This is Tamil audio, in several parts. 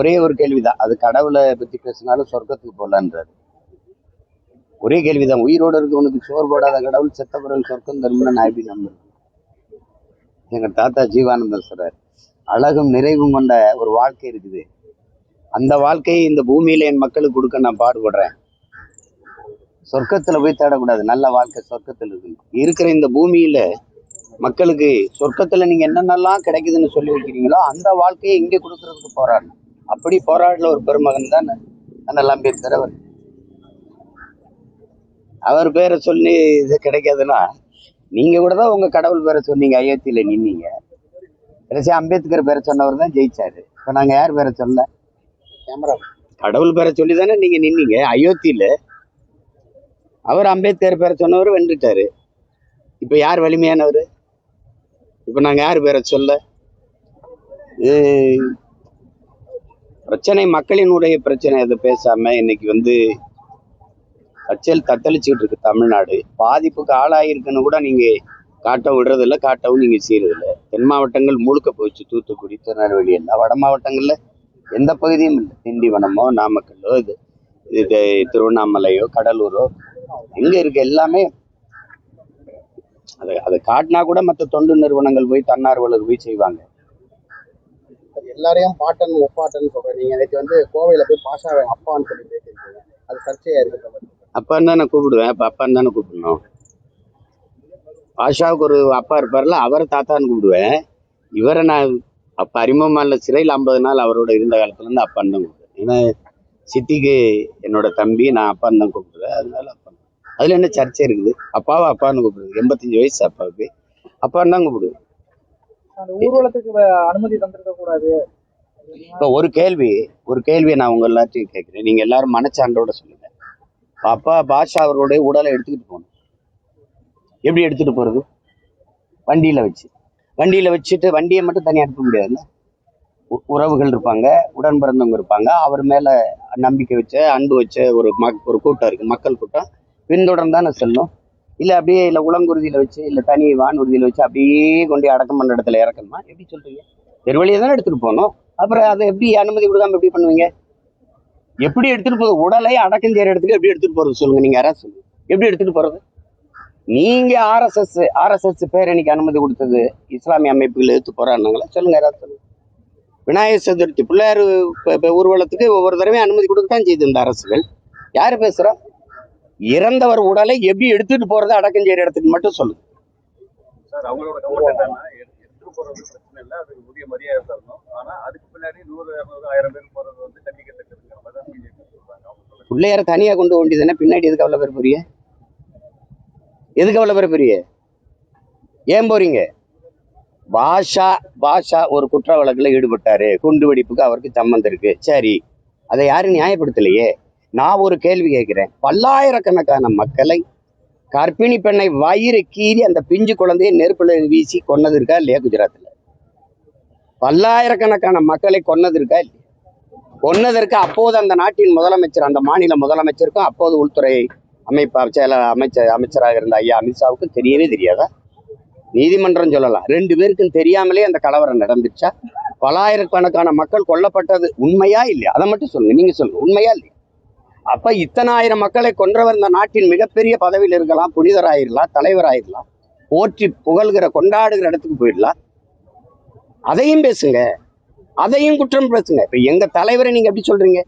ஒரே ஒரு கேள்விதான். அது கடவுளை பத்தி பேசினாலும் சொர்க்கத்துக்கு போகலான்றாரு ஒரே கேள்விதான். உயிரோட இருக்கவனுக்கு சோறு போடாத கடவுள் செத்த பிறகு சொர்க்கம் தரும்னு நான் எப்படி நம்புறேன் எங்க தாத்தா ஜீவானந்தர் சொல்றாரு. அழகும் நிறைவும் கொண்ட ஒரு வாழ்க்கை இருக்குது. அந்த வாழ்க்கையை இந்த பூமியில என் மக்களுக்கு கொடுக்க நான் பாடுபடுறேன். சொர்க்கத்துல போய் தேடக்கூடாது. நல்ல வாழ்க்கை சொர்க்கத்துல இருக்கு இருக்கிற இந்த பூமியில மக்களுக்கு சொர்க்கத்துல நீங்க என்னென்னலாம் கிடைக்குதுன்னு சொல்லி வைக்கிறீங்களோ அந்த வாழ்க்கையை இங்கே கொடுக்கறதுக்கு போராடணும். அப்படி போராடல ஒரு பெருமகன் தான் அண்ணல் அம்பேத்கர் அவர். அவர் பேரை சொல்லி இது கிடைக்காதுன்னா நீங்க கூட தான் உங்க கடவுள் பேரை சொன்னீங்க அயோத்தியில நின்னீங்க. கடைசி அம்பேத்கர் பேரை சொன்னவர் தான் ஜெயிச்சாரு. இப்ப நாங்க யார் பேரை சொல்ல கேமரா. கடவுள் பேரை சொல்லி தானே நீங்க நின்னீங்க அயோத்தியில. அவர் அம்பேத்கர் பேரை சொன்னவர் வென்றுட்டாரு. இப்ப யார் வலிமையானவர்? இப்ப நாங்க யார் பேரை சொல்ல பிரச்சனை மக்களினுடைய பிரச்சனை அதை பேசாம இன்னைக்கு வந்து தச்சல் தத்தளிச்சுட்டு இருக்கு தமிழ்நாடு. பாதிப்புக்கு ஆளாயிருக்குன்னு கூட நீங்க காட்ட விடுறதில்ல காட்டவும் நீங்க செய்யறதில்ல. தென் மாவட்டங்கள் முழுக்க போச்சு தூத்துக்குடி திருநெல்வேலி எல்லாம் வட மாவட்டங்கள்ல எந்த பகுதியும் இல்லை. திண்டிவனமோ நாமக்கல்லோ இது இது திருவண்ணாமலையோ கடலூரோ எங்க இருக்கு எல்லாமே. அதை அதை காட்டினா கூட மற்ற தொண்டு நிறுவனங்கள் போய் தன்னார்வலர் போய் செய்வாங்க. எல்லாரையும் பாட்டன் ஒப்பாட்டன் சொல்றேன். நீங்க நேற்று வந்து கோவையில போய் பாஷாவை அப்பான்னு சொல்லி பேசியிருக்கீங்க. அது சர்ச்சையா இருக்கு அப்பான்னு தானே கூப்பிடுவேன். அப்போ அப்பான்னு தானே கூப்பிடணும். பாஷாவுக்கு ஒரு அப்பா இருப்பார்ல அவரை தாத்தான்னு கூப்பிடுவேன். இவரை நான் அப்போ அறிமுகமான சிறையில் ஐம்பது நாள் அவரோட இருந்த காலத்துலேருந்து அப்பான்னு தான் கூப்பிடுவேன். ஏன்னா சித்திக்கு என்னோட தம்பி நான் அப்பான்னு தான் கூப்பிடுவேன். அதனால அப்பா. அதில் என்ன சர்ச்சை இருக்குது? அப்பாவை அப்பான்னு கூப்பிடுது எண்பத்தஞ்சு வயசு அப்பாவுக்கு. அப்பான்னு தான் கூப்பிடுவேன். ஊர்வலத்துக்கு அனுமதி தந்திருக்க கூடாது. இப்போ ஒரு கேள்வி ஒரு கேள்வியை நான் உங்க எல்லாத்தையும் கேட்குறேன். நீங்க எல்லாரும் மனச்சான்றோட சொல்லுங்க. அப்பா பாஷா அவர்களுடைய உடலை எடுத்துக்கிட்டு போகணும். எப்படி எடுத்துட்டு போறது? வண்டியில வச்சு. வண்டியில வச்சுட்டு வண்டியை மட்டும் தனியாக அனுப்ப முடியாது உறவுகள் இருப்பாங்க உடன் பிறந்தவங்க இருப்பாங்க. அவர் மேல நம்பிக்கை வச்ச அன்பு வச்ச ஒரு மக் ஒரு கூட்டம் இருக்கு. மக்கள் கூட்டம். பின்தொடர்ந்து தானே செல்லும்? இல்லை அப்படியே இல்லை உளங்குருதியில வச்சு இல்லை தனி வானூர்தியில வச்சு அப்படியே கொண்டு அடக்கம் பண்ணுற இடத்துல இறக்கணுமா? எப்படி சொல்றீங்க? தெருவழியை தானே எடுத்துட்டு போகணும். அப்புறம் அதை எப்படி அனுமதி கொடுக்காம எப்படி பண்ணுவீங்க? எப்படி எடுத்துட்டு போகுது உடலை அடக்கம் செய்கிற இடத்துக்கு எப்படி எடுத்துட்டு போறது சொல்லுங்க நீங்க யாராவது சொல்லுங்க. எப்படி எடுத்துட்டு போறது? நீங்க ஆர்எஸ்எஸ் ஆர்எஸ்எஸ் பேரணிக்கு அனுமதி கொடுத்தது இஸ்லாமிய அமைப்புகள் எடுத்து போறாருனாங்களா சொல்லுங்க யாராவது சொல்லுங்கள் விநாயகர் சதுர்த்தி பிள்ளையார் இப்போ ஊர்வலத்துக்கு ஒவ்வொரு தடவையும் அனுமதி கொடுக்கத்தான் செய்யுது இந்த அரசுகள். யார் பேசுகிறோம் இறந்தவர் உடலை எப்படி எடுத்துட்டு போறது அடக்கம் செய்யற இடத்துக்கு மட்டும் சொல்லுங்க பிள்ளையார தனியா கொண்டு வேண்டியதுன்னா பின்னாடி எதுக்கு அவ்வளவு பேர் போறீங்க? எதுக்கு அவ்வளவு பேர் போறீங்க? ஏன் போறீங்க? பாஷா பாஷா ஒரு குற்ற வழக்குல ஈடுபட்டாரு. குண்டு வெடிப்புக்கு அவருக்கு சம்மந்தம் இருக்கு. சரி. அதை யாரும் நியாயப்படுத்தலையே? நான் ஒரு கேள்வி கேட்கிறேன். பல்லாயிரக்கணக்கான மக்களை கர்ப்பிணி பெண்ணை வயிறு கீறி அந்த பிஞ்சு குழந்தையை நெருப்புல வீசி கொன்னது இருக்கா இல்லையா குஜராத்தில் பல்லாயிரக்கணக்கான மக்களை கொன்னது இருக்கா இல்லையா? கொன்னதற்கு அப்போது அந்த நாட்டின் முதலமைச்சர் அந்த மாநில முதலமைச்சருக்கும் அப்போது உள்துறை அமைப்பு செயல அமைச்சர் அமைச்சராக இருந்த ஐயா அமித்ஷாவுக்கும் தெரியவே தெரியாதா? நீதிமன்றம் சொல்லலாம். ரெண்டு பேருக்கும் தெரியாமலே அந்த கலவரம் நடந்துச்சா? பலாயிரக்கணக்கான மக்கள் கொல்லப்பட்டது உண்மையா இல்லையா? அதை மட்டும் சொல்லுங்க. நீங்க சொல்லுங்க. உண்மையா இல்லையா? அப்ப இத்தனாயிரம் மக்களை கொன்றவர் இந்த நாட்டின் மிகப்பெரிய பதவியில் இருக்கலாம் புனிதராயிரலாம் தலைவராயிரலாம் போற்றி புகழ்கிற கொண்டாடுகிற இடத்துக்கு போயிடலாம். அதையும் பேசுங்க. அதையும் குற்றம் பேசுங்க. இப்ப எங்க தலைவரை நீங்க எப்படி சொல்றீங்க?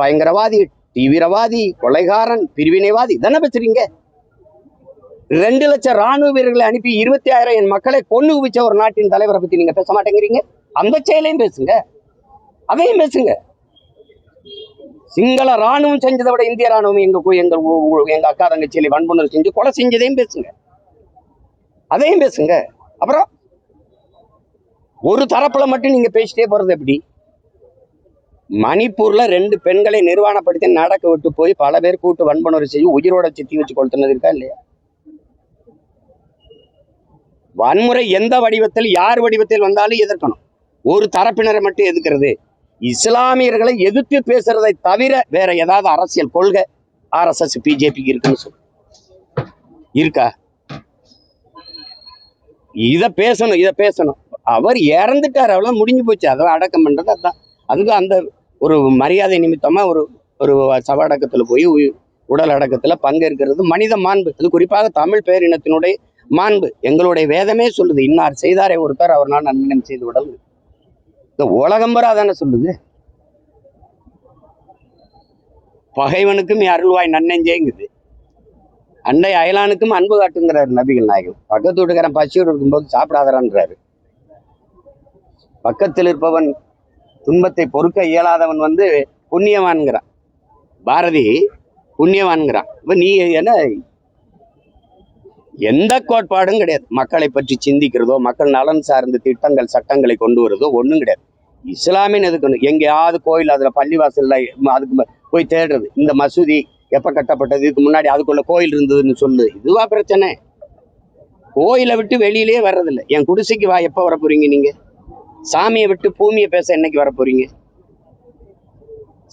பயங்கரவாதி தீவிரவாதி கொலைகாரன் பிரிவினைவாதி தானே பேசுறீங்க? ரெண்டு லட்சம் ராணுவ வீரர்களை அனுப்பி இருபத்தி ஆயிரம் என் மக்களை கொண்டு குவிச்ச ஒரு நாட்டின் தலைவரை பத்தி நீங்க பேச மாட்டேங்கிறீங்க. அந்த செயலையும் பேசுங்க. அதையும் பேசுங்க. சிங்கள ராணுவம் செஞ்சதை விட இந்திய ராணுவம் எங்க எங்க எங்க அக்கா தங்கச்சியில வன்புணர்வு செஞ்சு கொலை செஞ்சதையும் பேசுங்க. அதையும் பேசுங்க. அப்புறம் ஒரு தரப்புல மட்டும் நீங்க பேசிட்டே போறது எப்படி? மணிப்பூர்ல ரெண்டு பெண்களை நிர்வாணப்படுத்தி நடக்க விட்டு போய் பல பேர் கூட்டு வன்புணர்வு செய்து உயிரோட சித்தி வச்சு கொளுத்துனது இருக்கா இல்லையா? வன்முறை எந்த வடிவத்தில் யார் வடிவத்தில் வந்தாலும் எதிர்க்கணும். ஒரு தரப்பினரை மட்டும் எதிர்க்கிறது. இஸ்லாமியர்களை எதிர்த்து பேசுறதை தவிர வேற ஏதாவது அரசியல் கொள்கை ஆர்எஸ்எஸ் பிஜேபிக்கு இருக்குன்னு சொல்லு. இருக்கா? இத பேசணும் இத பேசணும். அவர் இறந்துட்டார் அவ்வளவு முடிஞ்சு போச்சு. அதை அடக்கம் பண்றது அதான். அதுக்கு அந்த ஒரு மரியாதை நிமித்தமா ஒரு ஒரு சவ அடக்கத்துல போய் உடல் அடக்கத்துல பங்கேற்கிறது மனித மாண்பு. அது குறிப்பாக தமிழ் பேரினத்தினுடைய மாண்பு. எங்களுடைய வேதமே சொல்லுது இன்னார் செய்தாரே ஒருத்தர் அவர் நான் நன்மனம் செய்து விடல் இந்த உலகம்பரா தானே சொல்லுது? பகைவனுக்கும் அருள்வாய் நன்னெஞ்சேங்குது. அண்டை அயலானுக்கும் அன்பு காட்டுங்கிறார் நபிகள் நாயகம் பக்கத்து வீட்டுக்காரன் பசியோடு இருக்கும்போது சாப்பிடாதரான்றாரு பக்கத்தில் இருப்பவன் துன்பத்தை பொறுக்க இயலாதவன் வந்து புண்ணியவான்கிறான். பாரதி புண்ணியவான்கிறான். இப்போ நீ என்ன? எந்த கோட்பாடும் கிடையாது. மக்களை பற்றி சிந்திக்கிறதோ மக்கள் நலன் சார்ந்த திட்டங்கள் சட்டங்களை கொண்டு வருதோ ஒன்றும் கிடையாது. இஸ்லாமின் எதுக்கு எங்கேயாவது கோயில் அதில் பள்ளிவாசல்ல அதுக்கு போய் தேடுறது. இந்த மசூதி எப்போ கட்டப்பட்டது? இதுக்கு முன்னாடி அதுக்குள்ள கோயில் இருந்ததுன்னு சொல்லு. இதுவா பிரச்சனை. கோயிலை விட்டு வெளியிலேயே வர்றதில்ல. என் குடிசைக்கு வா எப்போ வர போறீங்க நீங்க? சாமியை விட்டு பூமியை பேச என்னைக்கு வர போறீங்க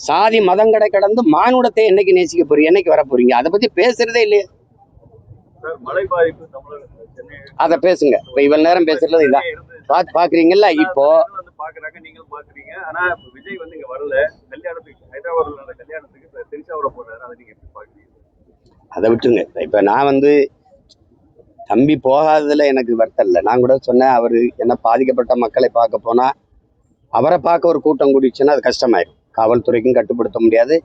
சாதி மதங்கடை கடந்து மானுடத்தை என்னைக்கு நேசிக்க போறீங்க? என்னைக்கு வர போறீங்க அதை பத்தி பேசுறதே இல்லையே. அதை பேசுங்க. இப்ப இவ்வளவு நேரம் பேசுறது இதான். பாக்குறீங்கல்ல? இப்போ வந்து பாக்குறாங்க நீங்களும் பாக்குறீங்க ஆனா இப்ப விஜய் வந்து இங்க வரல. கல்யாணத்துக்கு ஹைதராபாத்ல நடந்த கல்யாணத்துக்கு இப்ப போறாரு. அதை நீங்க எப்படி பாக்குறீங்க அதை விட்டுருங்க. இப்ப நான் வந்து தம்பி போகாததுல எனக்கு வருத்தம் இல்லை. நான் கூட சொன்னேன் அவர் என்ன பாதிக்கப்பட்ட மக்களை பார்க்க போனா அவரை பார்க்க ஒரு கூட்டம் கூடிச்சுன்னா அது கஷ்டமாயிடும் காவல்துறைக்கும் கட்டுப்படுத்த முடியாது.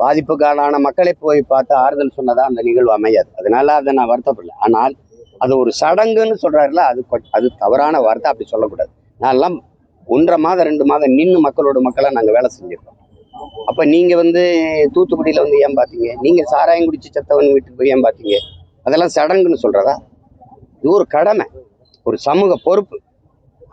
பாதிப்புக்கான மக்களை போய் பார்த்து ஆறுதல் சொன்னதா அந்த நிகழ்வு அமையாது. அதனால அதை நான் வருத்தப்படல. ஆனால் அது ஒரு சடங்குன்னு சொல்றாருல அது அது தவறான வார்த்தை அப்படி சொல்லக்கூடாது. நான்லாம் ஒன்றரை மாதம் ரெண்டு மாதம் நின்று மக்களோட மக்களாக நாங்கள் வேலை செஞ்சுருக்கோம். அப்போ நீங்கள் வந்து தூத்துக்குடியில் வந்து ஏன் பார்த்தீங்க நீங்கள் சாராயம் குடிச்சு செத்தவன் வீட்டுக்கு போய் ஏன் பார்த்தீங்க அதெல்லாம் சடங்குன்னு சொல்கிறதா இது ஒரு கடமை ஒரு சமூக பொறுப்பு.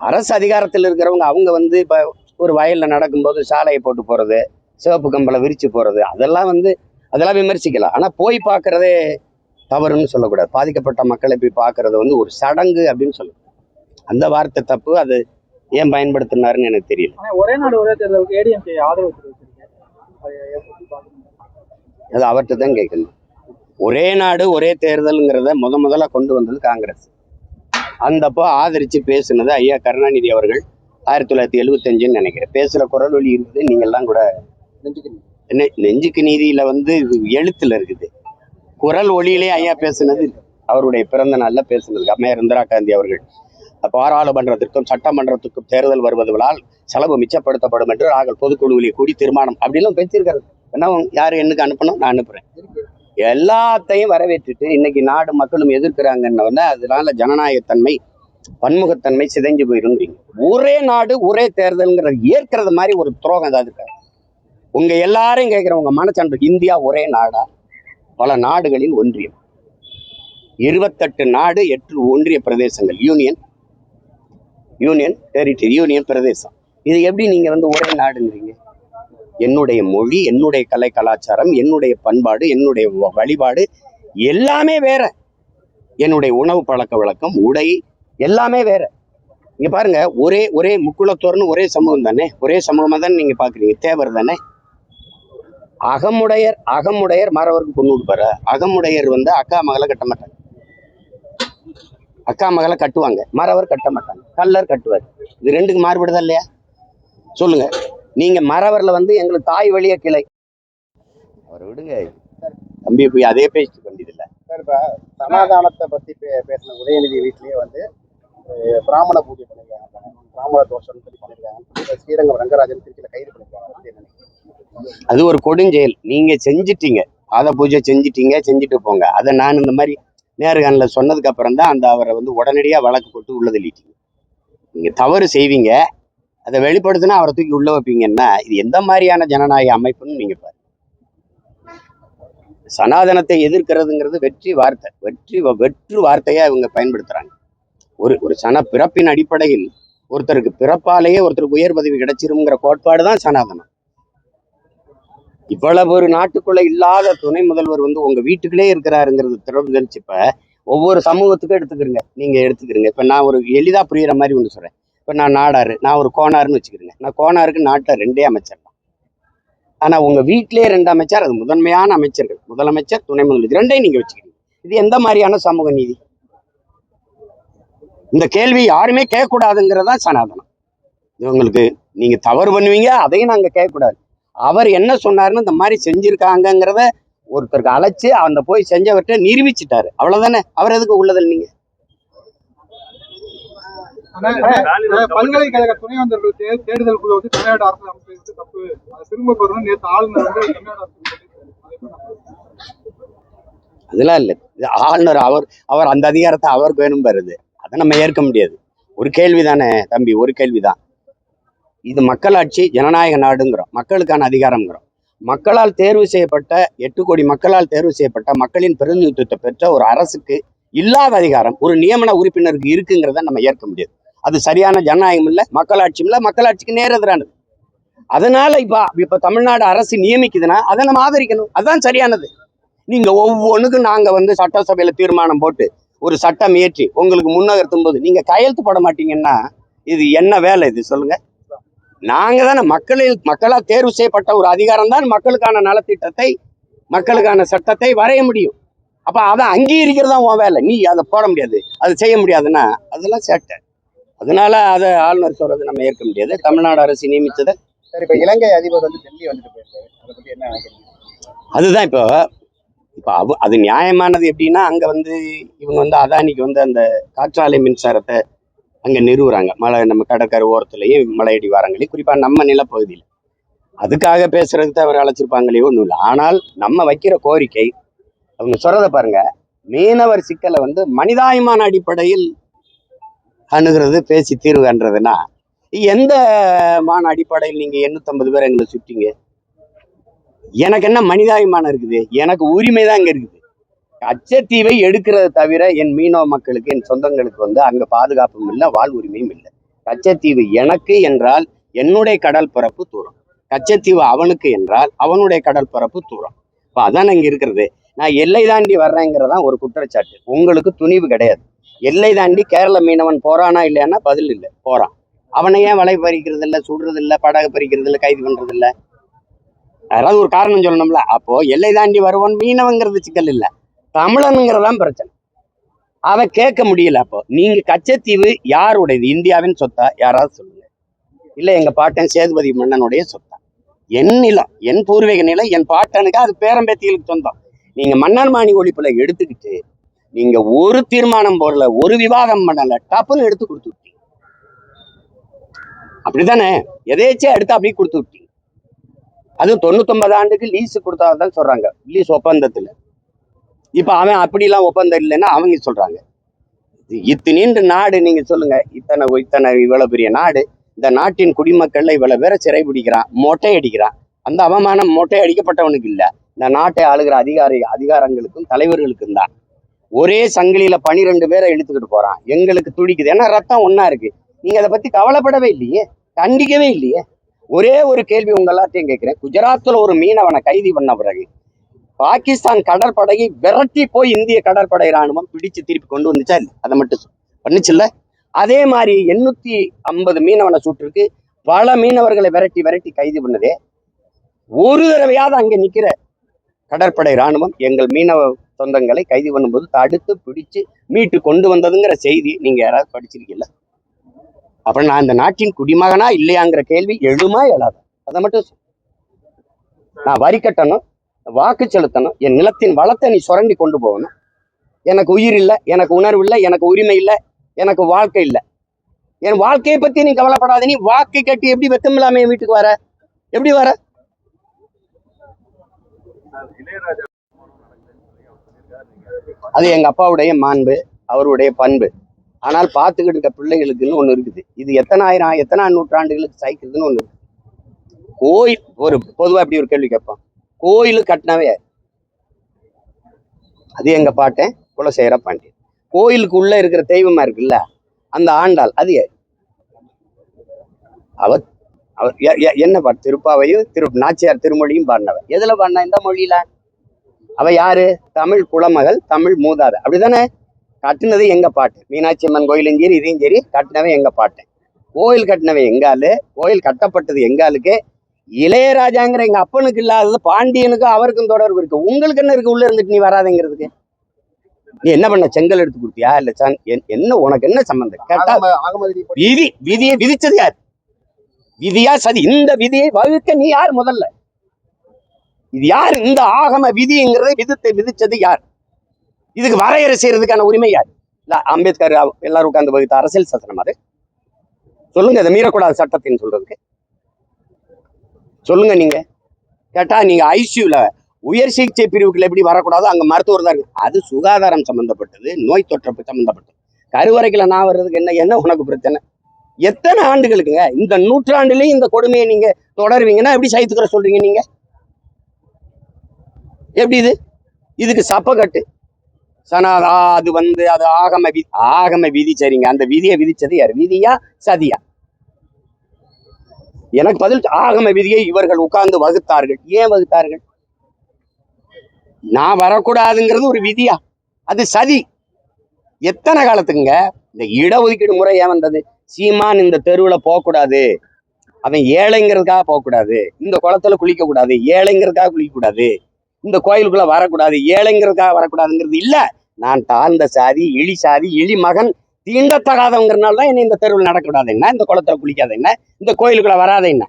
அரசு அதிகாரத்தில் இருக்கிறவங்க அவங்க வந்து இப்போ ஒரு வயலில் நடக்கும்போது சாலையை போட்டு போகிறது சிவப்பு கம்பளை விரித்து போகிறது அதெல்லாம் வந்து அதெல்லாம் விமர்சிக்கலாம். ஆனால் போய் பார்க்குறதே தவறுன்னு சொல்லக்கூடாது. பாதிக்கப்பட்ட மக்களை போய் பார்க்குறது வந்து ஒரு சடங்கு அப்படின்னு சொல்லணும். அந்த வார்த்தை தப்பு அது ஏன் பயன்படுத்தினாருன்னு எனக்கு தெரியல. ஆனா ஒரே நாடு ஒரே தேர்தலுக்கு ஏடிஎம்கே ஆதரவு அது அவர்கிட்ட தான் கேட்கணும். ஒரே நாடு ஒரே தேர்தலுங்கிறத முத முதல்ல கொண்டு வந்தது காங்கிரஸ். அந்தப்போ ஆதரிச்சு பேசுனது ஐயா கருணாநிதி அவர்கள் ஆயிரத்தி தொள்ளாயிரத்தி எழுபத்தஞ்சுன்னு நினைக்கிறேன். பேசுகிற குரல் வழி இருக்குது நீங்கள்லாம் கூட நெஞ்சுக்கு நெ- நெஞ்சுக்கு நீதியில வந்து எழுத்துல இருக்குது. குரல் ஒளியிலே ஐயா பேசுனது அவருடைய பிறந்த நாள்ல பேசுனது அம்மையார் இந்திரா காந்தி அவர்கள். பாராளுமன்றத்திற்கும் சட்டமன்றத்துக்கும் தேர்தல் வருவதால் செலவு மிச்சப்படுத்தப்படும் என்று நாங்கள் பொதுக்குழுவிலே கூடி தீர்மானம் அப்படிலாம் பேசியிருக்காரு என்ன யார் என்னுக்கு அனுப்பணும்? நான் அனுப்புறேன். எல்லாத்தையும் வரவேற்றுட்டு இன்னைக்கு நாடு மக்களும் எதிர்க்கிறாங்கன்னு அதனால ஜனநாயகத்தன்மை பன்முகத்தன்மை சிதைஞ்சு போயிருங்கிறீங்க. ஒரே நாடு ஒரே தேர்தல்ங்கிறது ஏற்கிறது மாதிரி ஒரு துரோகம் ஏதாவது இருக்கா உங்க எல்லாரையும் கேட்குற உங்க மனச்சண்டை இந்தியா ஒரே நாடா? பல நாடுகளின் ஒன்றியம். இருபத்தெட்டு நாடு எட்டு ஒன்றிய பிரதேசங்கள் யூனியன். யூனியன் டெரிட்டரி யூனியன் பிரதேசம் இது எப்படி நீங்க வந்து ஒரே நாடுங்கிறீங்க? என்னுடைய மொழி என்னுடைய கலை கலாச்சாரம் என்னுடைய பண்பாடு என்னுடைய வ- வழிபாடு எல்லாமே வேற. என்னுடைய உணவு பழக்க வழக்கம் உடை எல்லாமே வேற. இங்க பாருங்க ஒரே ஒரே முக்குளத்தோர்னு ஒரே சமூகம் தானே? ஒரே சமூகமாக தானே நீங்க பாக்குறீங்க? தேவர் தானே? அகமுடையர் அகமுடையர் மறவருக்கு பொண்ணு கொடுப்பாரு? அகமுடையர் வந்து அக்கா மகளை கட்ட மாட்டாங்க அக்கா மகளை கட்டுவாங்க. மறவர் கட்ட மாட்டாங்க கல்லர் கட்டுவார். இது ரெண்டுக்கு மாறுபடுதா இல்லையா? சொல்லுங்க. நீங்க மறவர்ல வந்து எங்களுக்கு தாய் வழிய கிளை. அவர் விடுங்க. தம்பி போய் அதே பேசிட்டு வேண்டியதில்லை சார் இப்ப சமாதானத்தை பத்தி பேசின உதயநிதி வீட்லயே வந்து பிராமண பூஜை பண்ணிருக்காங்க. பிராமண தோஷம்னு சொல்லி பண்ணிருக்காங்க. ஸ்ரீரங்கம் ரங்கராஜன் திருச்சியில கைது பண்ணிருக்காங்க? அது ஒரு கொடுஞ்செயல். நீங்க செஞ்சிட்டீங்க. பாத பூஜை செஞ்சிட்டீங்க செஞ்சுட்டு போங்க. அதை நான் இந்த மாதிரி நேர்காணல சொன்னதுக்கு அப்புறம் தான் அந்த அவரை வந்து உடனடியா வழக்கு போட்டு உள்ள தள்ளிட்டீங்க. நீங்க தவறு செய்வீங்க. அதை வெளிப்படுத்தினா அவரை தூக்கி உள்ள வைப்பீங்கன்னா இது எந்த மாதிரியான ஜனநாயக அமைப்புன்னு நீங்க பாருங்க. சனாதனத்தை எதிர்க்கிறதுங்கிறது வெற்றி வார்த்தை. வெற்றி வெற்று வார்த்தையை இவங்க பயன்படுத்துறாங்க. ஒரு ஒரு சன பிறப்பின் அடிப்படையில் ஒருத்தருக்கு பிறப்பாலேயே ஒருத்தருக்கு உயர் பதவி கிடைச்சிருங்கிற கோட்பாடு தான் சனாதனம். இவ்வளவு ஒரு நாட்டுக்குள்ள இல்லாத துணை முதல்வர் வந்து உங்க வீட்டுக்குள்ளே இருக்கிறாருங்கிறது திறந்துச்சுப்ப ஒவ்வொரு சமூகத்துக்கும் எடுத்துக்கிறங்க. நீங்க எடுத்துக்கிறீங்க. இப்ப நான் ஒரு எளிதா புரியுற மாதிரி ஒன்று சொல்றேன். இப்ப நான் நாடாரு. நான் ஒரு கோனாருன்னு வச்சுக்கிறேங்க. நான் கோனாருக்கு நாட்டில் ரெண்டே அமைச்சர் தான். ஆனா உங்க வீட்டிலேயே ரெண்டு அமைச்சர் அது முதன்மையான அமைச்சர்கள். முதலமைச்சர் துணை முதலமைச்சர். ரெண்டையும் நீங்க வச்சுக்கிறீங்க. இது எந்த மாதிரியான சமூக நீதி? இந்த கேள்வி யாருமே கேட்கக்கூடாதுங்கிறதா சனாதனம். இது உங்களுக்கு நீங்க தவறு பண்ணுவீங்க அதையும் நாங்க கேட்கக்கூடாது. அவர் என்ன சொன்னாருன்னு இந்த மாதிரி செஞ்சிருக்காங்கங்கிறத ஒருத்தருக்கு அழைச்சு அந்த போய் செஞ்சவர்கிட்ட நிரூபிச்சிட்டாரு. அவ்வளவுதானே? அவர் எதுக்கு உள்ளதில் நீங்க? ஆனா, ஸ்டாலின் அஹ், பல்கலைக்கழக துணைவேந்தர்கள் தே- தேடுதல் குழு வந்து தமிழ்நாடு அரசு அமைப்பது தப்பு அதை திரும்ப பெறணும். நேற்று ஆளுநர் வந்து தமிழ்நாடு அரசு அதெல்லாம் இல்லை. ஆளுநர் அவர் அவர் அந்த அதிகாரத்தை அவருக்கு வேணும் வருது அதை நம்ம ஏற்க முடியாது. ஒரு கேள்வி தானே தம்பி ஒரு கேள்விதான். இது மக்களாட்சி ஜனநாயக நாடுங்கிறோம். மக்களுக்கான அதிகாரம்ங்கிறோம். மக்களால் தேர்வு செய்யப்பட்ட எட்டு கோடி மக்களால் தேர்வு செய்யப்பட்ட மக்களின் பிரதிநிதித்துவத்தை பெற்ற ஒரு அரசுக்கு இல்லாத அதிகாரம் ஒரு நியமன உறுப்பினருக்கு இருக்குங்கிறத நம்ம ஏற்க முடியாது. அது சரியான ஜனநாயகம் இல்லை மக்களாட்சியும் இல்லை மக்களாட்சிக்கு நேர் அதனால இப்ப இப்ப தமிழ்நாடு அரசு நியமிக்குதுன்னா அதை நம்ம ஆதரிக்கணும். அதுதான் சரியானது. நீங்க ஒவ்வொன்றுக்கும் நாங்க வந்து சட்டசபையில் தீர்மானம் போட்டு ஒரு சட்டம் இயற்றி உங்களுக்கு முன்னகர்த்தும் போது நீங்க கையெழுத்து போட மாட்டீங்கன்னா இது என்ன வேலை இது? சொல்லுங்க. நாங்க தானே மக்களில் மக்களால் தேர்வு செய்யப்பட்ட ஒரு அதிகாரம் தான் மக்களுக்கான நலத்திட்டத்தை மக்களுக்கான சட்டத்தை வரைய முடியும். அப்ப அதை அங்கீகரிக்கிறது தான் உன் வேலை. நீ அதை போட முடியாது. அது செய்ய முடியாதுன்னா அதெல்லாம் சேட்டை. அதனால அதை ஆளுநர் சொல்றது நம்ம ஏற்க முடியாது. தமிழ்நாடு அரசு நியமிச்சதை சரி இப்ப இலங்கை அதிபர் வந்து டெல்லி வந்துட்டு போயிருக்காரு. அதை என்ன அதுதான் இப்போ இப்போ அவ அது நியாயமானது எப்படின்னா அங்கே வந்து இவங்க வந்து அதானிக்கு வந்து அந்த காற்றாலை மின்சாரத்தை அங்கே நிறுவுறாங்க. மலை நம்ம கடற்கரை ஓரத்துலையும் மலையடி வாரங்களையும் குறிப்பாக நம்ம நிலப்பகுதியில். அதுக்காக பேசுறதுக்கு அவர் அழைச்சிருப்பாங்களே ஒன்றும் இல்லை. ஆனால் நம்ம வைக்கிற கோரிக்கை அவங்க சொல்றதை பாருங்க மீனவர் சிக்கலை வந்து மனிதாயமான அடிப்படையில் அணுகிறது பேசி தீர்வு கன்றதுன்னா எந்த மான அடிப்படையில் நீங்கள் எண்ணூற்றம்பது பேர் எங்களை சுட்டிங்க? எனக்கு என்ன மனிதாபிமானம் இருக்குது? எனக்கு உரிமை தான் இங்கே இருக்குது. கச்சத்தீவை எடுக்கிறது தவிர என் மீனவ மக்களுக்கு என் சொந்தங்களுக்கு வந்து அங்க பாதுகாப்பும் இல்லை வாழ் உரிமையும் இல்லை. கச்சத்தீவு எனக்கு என்றால் என்னுடைய கடல் பரப்பு தூரம். கச்சத்தீவு அவனுக்கு என்றால் அவனுடைய கடல் பரப்பு தூரம். இப்போ அதான் இங்க இருக்கிறது. நான் எல்லை தாண்டி வர்றேங்கிறதான் ஒரு குற்றச்சாட்டு. உங்களுக்கு துணிவு கிடையாது. எல்லை தாண்டி கேரள மீனவன் போறானா இல்லையானா பதில் இல்லை. போறான். அவனை ஏன் வலை பறிக்கிறது இல்லை சுடுறது இல்லை படகு பறிக்கிறது இல்லை கைது பண்றது இல்லை? யாராவது ஒரு காரணம் சொல்லணும்ல. அப்போ எல்லை தாண்டி வருவான் மீனவங்கிறது சிக்கல் இல்ல. தமிழனுங்கிறதான் பிரச்சனை. அதை கேட்க முடியல அப்போ. நீங்க கச்சத்தீவு யாருடையது? இந்தியாவின் சொத்தா? யாராவது சொல்லுங்க. இல்ல எங்க பாட்டன் சேதுபதி மன்னனுடைய சொத்தா. என் நிலம் என் பூர்வீக நிலம் என் பாட்டனுக்கு அது பேரம்பேத்திகளுக்கு சொந்தம். நீங்க மன்னர் மாணி ஒழிப்புல எடுத்துக்கிட்டு நீங்க ஒரு தீர்மானம் போடல ஒரு விவாதம் பண்ணல டப்புன்னு எடுத்து கொடுத்து விட்டீங்க. அப்படிதானே எதேச்சியா எடுத்து அப்படியே கொடுத்து விட்டீங்க. அதுவும் தொண்ணூத்தொன்பது ஆண்டுக்கு லீஸ் கொடுத்தாதான் சொல்றாங்க. லீஸ் ஒப்பந்தத்துல. இப்ப அவன் அப்படிலாம் ஒப்பந்தம் இல்லைன்னா அவங்க சொல்றாங்க. இத்தனின்ற நாடு நீங்க சொல்லுங்க. இத்தனை இத்தனை இவ்வளவு பெரிய நாடு. இந்த நாட்டின் குடிமக்கள்ல இவ்வளவு பேரை சிறை பிடிக்கிறான் மொட்டை அடிக்கிறான். அந்த அவமானம் மொட்டை அடிக்கப்பட்டவனுக்கு இல்ல. இந்த நாட்டை ஆளுகிற அதிகாரி அதிகாரங்களுக்கும் தலைவர்களுக்கும் தான். ஒரே சங்கிலியில பனிரெண்டு பேரை இழுத்துக்கிட்டு போறான். எங்களுக்கு துடிக்குது. ஏன்னா ரத்தம் ஒன்றா இருக்கு. நீங்க அதை பத்தி கவலைப்படவே இல்லையே? கண்டிக்கவே இல்லையே? ஒரே ஒரு கேள்வி உங்க எல்லாத்தையும் கேட்கிறேன். குஜராத்ல ஒரு மீனவனை கைதி பண்ண பிறகு பாகிஸ்தான் கடற்படையை விரட்டி போய் இந்திய கடற்படை ராணுவம் பிடிச்சு திருப்பி கொண்டு வந்துச்சா? இல்லை அதை மட்டும் பண்ணுச்சுல்ல அதே மாதிரி எண்ணூத்தி ஐம்பது மீனவனை சுற்றுக்கு பல மீனவர்களை விரட்டி விரட்டி கைது பண்ணதே. ஒரு தடவையாவது அங்க நிக்கிற கடற்படை ராணுவம் எங்கள் மீனவ சொந்தங்களை கைது பண்ணும்போது தடுத்து பிடிச்சு மீட்டு கொண்டு வந்ததுங்கிற செய்தி நீங்க யாராவது படிச்சிருக்கீங்களா? அப்புறம் நான் இந்த நாட்டின் குடிமகனா இல்லையாங்கிற கேள்வி எழுமா எழாது? அதை மட்டும் நான் வரி கட்டணும். வாக்கு செலுத்தணும். என் நிலத்தின் வளத்தை நீ சுரண்டி கொண்டு போகணும். எனக்கு உயிர் இல்லை எனக்கு உணர்வு இல்லை எனக்கு உரிமை இல்லை எனக்கு வாழ்க்கை இல்லை. என் வாழ்க்கையை பத்தி நீ கவலைப்படாத. நீ வாக்கை கட்டி எப்படி வெத்தமில்லாம என் வீட்டுக்கு வர? எப்படி வர? அது எங்க அப்பாவுடைய மாண்பு அவருடைய பண்பு. ஆனால் பார்த்துக்கிட்டு இருக்க பிள்ளைகளுக்குன்னு ஒன்று இருக்குது. இது எத்தனாயிரம் எத்தனை நூற்றாண்டுகளுக்கு சைக்கிள்னு ஒன்று இருக்கு. கோயில் ஒரு பொதுவா இப்படி ஒரு கேள்வி கேட்பான் கோயில் கட்டினவே அது எங்க பாட்டேன் குலசேகர பாண்டியன். கோயிலுக்கு உள்ள இருக்கிற தெய்வமா இருக்குல்ல அந்த ஆண்டாள் அது யார்? அவர் அவர் என்ன பாட்டு? திருப்பாவையும் திரு நாச்சியார் திருமொழியும் பாடினவர் எதுல பாடினா இந்த மொழியில? அவ யாரு? தமிழ் குலமகள் தமிழ் மூதாத. அப்படிதானே? கட்டினது எங்க பாட்டு மீனாட்சி அம்மன் கோயிலும் சரி இதையும் சரி கட்டினவன் எங்க பாட்டேன்? கோயில் கட்டினவன் எங்காலு கோயில் கட்டப்பட்டது எங்காலுக்கு இளையராஜாங்கிற எங்க அப்பனுக்கு இல்லாதது பாண்டியனுக்கும் அவருக்கும் தொடர்பு இருக்கு. உங்களுக்கு என்ன இருக்கு? உள்ள இருந்துட்டு நீ வராதுங்கிறதுக்கு. நீ என்ன பண்ண? செங்கல் எடுத்து கொடுத்தியா இல்ல என்ன உனக்கு என்ன சம்பந்தம்? கேட்டா விதி விதியை விதிச்சது யார்? விதியா சதி. இந்த விதியை வகுக்க நீ யார் முதல்ல? இது யார்? இந்த ஆகம விதிங்கிறதை விதித்து விதிச்சது யார்? இதுக்கு வரையறை செய்யறதுக்கான உரிமை யார்? இல்ல அம்பேத்கர் எல்லாரும் உட்கார்ந்து வகுத்த அரசியல் சாசனம் அது. சொல்லுங்க இதை மீறக்கூடாது சட்டத்தின்னு சொல்றதுக்கு. சொல்லுங்க நீங்க. கேட்டா நீங்க ஐசியூல உயர் சிகிச்சை பிரிவுக்குள்ள எப்படி வரக்கூடாதோ அங்க மருத்துவர் தான் இருக்கு அது சுகாதாரம் சம்பந்தப்பட்டது நோய் தொற்று சம்பந்தப்பட்டது. கருவறைக்குள்ள நான் வர்றதுக்கு என்ன என்ன உனக்கு பிரச்சனை? எத்தனை ஆண்டுகளுக்குங்க? இந்த நூற்றாண்டுலயும் இந்த கொடுமையை நீங்க தொடருவீங்கன்னா எப்படி சைத்துக்கிற சொல்றீங்க நீங்க? எப்படி இது? இதுக்கு சப்பக்கட்டு. சனாதா அது வந்து அது ஆகம வி ஆகம விதி சரிங்க. அந்த விதியை விதிச்சது யார்? விதியா சதியா? எனக்கு பதில் ஆகம விதியை இவர்கள் உட்கார்ந்து வகுத்தார்கள். ஏன் வகுத்தார்கள்? நான் வரக்கூடாதுங்கிறது ஒரு விதியா? அது சதி. எத்தனை காலத்துக்குங்க? இந்த இடஒதுக்கீடு முறை ஏன் வந்தது? சீமான் இந்த தெருவுல போகக்கூடாது. அவன் ஏழைங்கிறதுக்காக போகக்கூடாது. இந்த குளத்துல குளிக்க கூடாது ஏழைங்கிறதுக்காக குளிக்க கூடாது இந்த கோயிலுக்குள்ள வரக்கூடாது. ஏழைங்கிறதுக்காக வரக்கூடாதுங்கிறது இல்ல. நான் தாழ்ந்த சாதி இழி சாதி இழி மகன் தீண்டத்தகாதவங்கிறனால தான் என்ன இந்த தெருவில் நடக்கூடாது என்ன இந்த குளத்துல குளிக்காத என்ன இந்த கோயிலுக்குள்ள வராத என்ன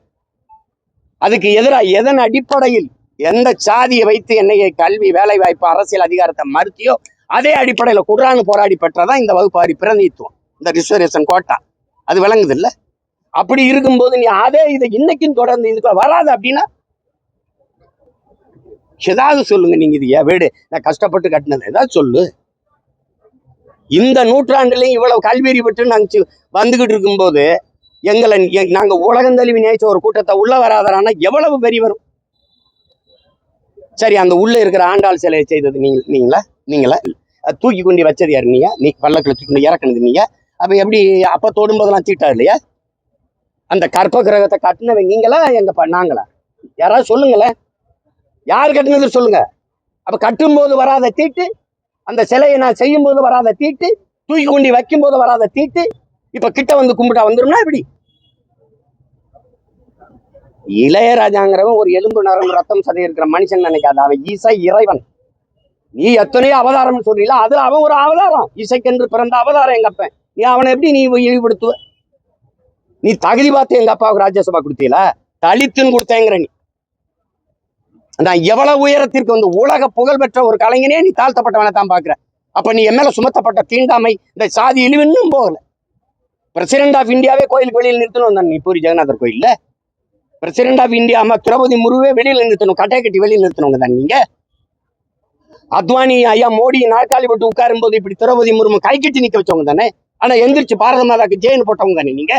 அதுக்கு எதிராக எதன் அடிப்படையில் எந்த சாதியை வைத்து என்னைய கல்வி வேலை வாய்ப்பு அரசியல் அதிகாரத்தை மறுத்தியோ அதே அடிப்படையில் குர்ஆன் போராடி பெற்றதான் இந்த வகுப்பாரி பிரதிநிதித்துவம் இந்த ரிசர்வேஷன் கோட்டா. அது விளங்குது இல்லை அப்படி இருக்கும்போது நீ அதே இதை இன்னைக்கும் தொடர்ந்து இதுக்குள்ள வராது அப்படின்னா ஏதாவது சொல்லுங்க நீங்க இது என் வீடு. நான் கஷ்டப்பட்டு கட்டினது. ஏதாவது சொல்லு. இந்த நூற்றாண்டுலையும் இவ்வளவு கல்வியறி விட்டு நாங்கள் சி- வந்துகிட்டு இருக்கும்போது எங்களை எ- நாங்க உலகம் தழுவி நினைச்ச ஒரு கூட்டத்தை உள்ள வராதரானா எவ்வளவு பெரிய வரும்? சரி அந்த உள்ளே இருக்கிற ஆண்டாள் சிலையை செய்தது நீங்கள்? நீங்களா? நீங்களா தூக்கி கொண்டு வச்சது யார்? நீங்க நீ பல்லக்கில் தூக்கி கொண்டு இறக்குனது நீங்க அப்போ எப்படி அப்போ தொடும்போதெல்லாம் தீட்டா இல்லையா? அந்த கற்ப கிரகத்தை கட்டினவங்க நீங்களா? எங்க ப- நாங்களா? யாராவது சொல்லுங்களேன். யார் கட்டினது சொல்லுங்க. அப்போ கட்டும்போது வராத தீட்டு அந்த சிலையை நான் செய்யும் போது வராத தீட்டு தூக்கி கொண்டு வைக்கும் போது வராத தீட்டு இப்ப கிட்ட வந்து கும்பிட்டா வந்துரும்னா எப்படி? இளையராஜாங்கிறவன் ஒரு எலும்பு நரம்பு ரத்தம் சதை இருக்கிற மனுஷன் நினைக்காத. அவன் இசை இறைவன். நீ எத்தனையோ அவதாரம்னு சொல்றீங்களா அதுல அவன் ஒரு அவதாரம். இசைக்கென்று பிறந்த அவதாரம் எங்க அப்பன். நீ அவனை எப்படி நீ இழிவுபடுத்துவ? நீ தகுதி பார்த்து எங்க அப்பாவுக்கு ராஜ்யசபா கொடுத்தீங்களா தலித்துன்னு கொடுத்தேங்கிற நீ. நான் எவ்வளவு உயரத்திற்கு வந்து உலக புகழ் பெற்ற ஒரு கலைஞனே நீ தாழ்த்தப்பட்டவனை தான் பாக்குற அப்ப நீ என் மேல சுமத்தப்பட்ட தீண்டாமை இந்த சாதி இழிவு இன்னும் போகல. பிரசிடென்ட் ஆஃப் இந்தியாவே கோயிலுக்கு வெளியில் நிறுத்தணும் தான் நீ பூரி ஜெகநாதர் கோயில்ல. பிரசிடென்ட் ஆஃப் இந்தியா அம்மா திரௌபதி முருவே வெளியில நிறுத்தணும். கட்டை கட்டி வெளியில் நிறுத்தணுங்க தான் நீங்க. அத்வானி ஐயா மோடி நாற்காலி போட்டு உட்காரும் போது இப்படி திரௌபதி முர்மு கை கட்டி நிக்க வச்சவங்க தானே? ஆனா எந்திரிச்சு பாரத மாதாக்கு ஜெயின்னு போட்டவங்க தானே நீங்க?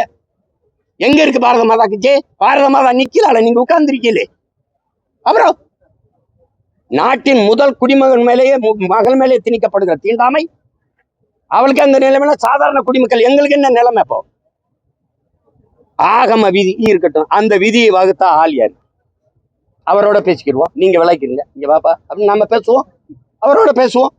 எங்க இருக்கு பாரத மாதாக்கு ஜெய்? பாரத மாதா நிக்கலால நீங்க உட்கார்ந்துருக்கீங்களே. அப்புறம் நாட்டின் முதல் குடிமகன் மேலேயே மகள் மேலே திணிக்கப்படுகிற தீண்டாமை அவளுக்கு அந்த நிலைமையில சாதாரண குடிமக்கள் எங்களுக்கு என்ன நிலைமை இப்போ ஆகம விதி இருக்கட்டும் அந்த விதியை வகுத்தா ஆள் யாரு அவரோட பேசிக்கிடுவோம் நீங்க விளக்கிறீங்க இங்க பாப்பா அப்படின்னு நம்ம பேசுவோம் அவரோட பேசுவோம்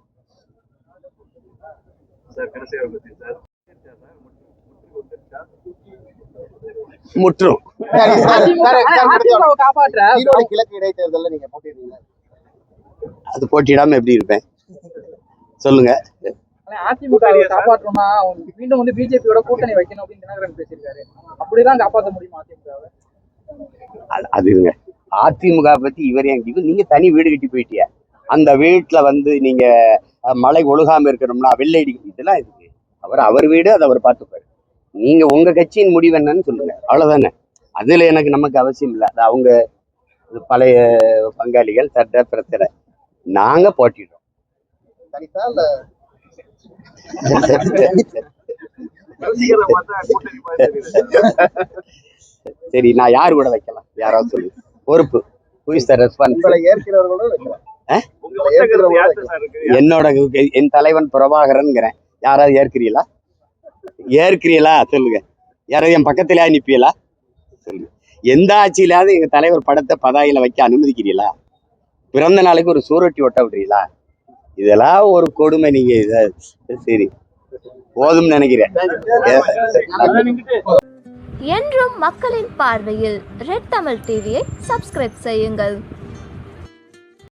முற்றும் காப்பாற்ற கிழக்கு இடைத்தேர்தல்ல நீங்க போட்டிருந்தீங்க அது போட்டியிடாம எப்படி இருப்பேன்? சொல்லுங்க. ஆனா அதிமுகவை காப்பாற்றணும்னா மீண்டும் வந்து பிஜேபியோட கூட்டணி வைக்கணும் அப்படின்னு தினகரன் பேசியிருக்காரு. அப்படிதான் காப்பாற்ற முடியுமா அதிமுகவை? அது- இருங்க. அதிமுக பத்தி இவர் இது? நீங்க தனி வீடு கட்டி போயிட்டிய? அந்த வீட்டுல வந்து நீங்க மழை ஒழுகாம இருக்கணும்னா வெள்ளை அடிக்கும் இதெல்லாம் இருக்கு அவர் அவர் வீடு அதை அவர் பார்த்துப்பாரு. நீங்க உங்க கட்சியின் முடிவு என்னன்னு சொல்லுங்க. அவ்வளவுதானே? அதுல எனக்கு நமக்கு அவசியம் இல்லை. அது அவங்க பழைய பங்காளிகள் சட்ட பிரச்சனை நாங்க போட்டிடுறோம். சரி நான் யார் கூட வைக்கலாம்? யாராவது சொல்லுங்க பொறுப்பு. என்னோட என் தலைவன் பிரபாகரன்ங்கிறேன். யாராவது ஏற்கிறீங்களா ஏற்கிறீங்களா சொல்லுங்க. யாராவது என் பக்கத்துல அனுப்பியலா? சொல்லுங்க எந்த ஆட்சியிலாவது எங்க தலைவர் படத்தை பதாயில வைக்க அனுமதிக்கிறீங்களா பிறந்த நாளைக்கு ஒரு சூரட்டி ஒட்ட விடுறீங்களா? இதெல்லாம் ஒரு கொடுமை நீங்க இத சரி. போதும் நினைக்கிறேன். என்றும் மக்களின் பார்வையில் ரெட் தமிழ் டிவியை சப்ஸ்கிரைப் செய்யுங்கள்.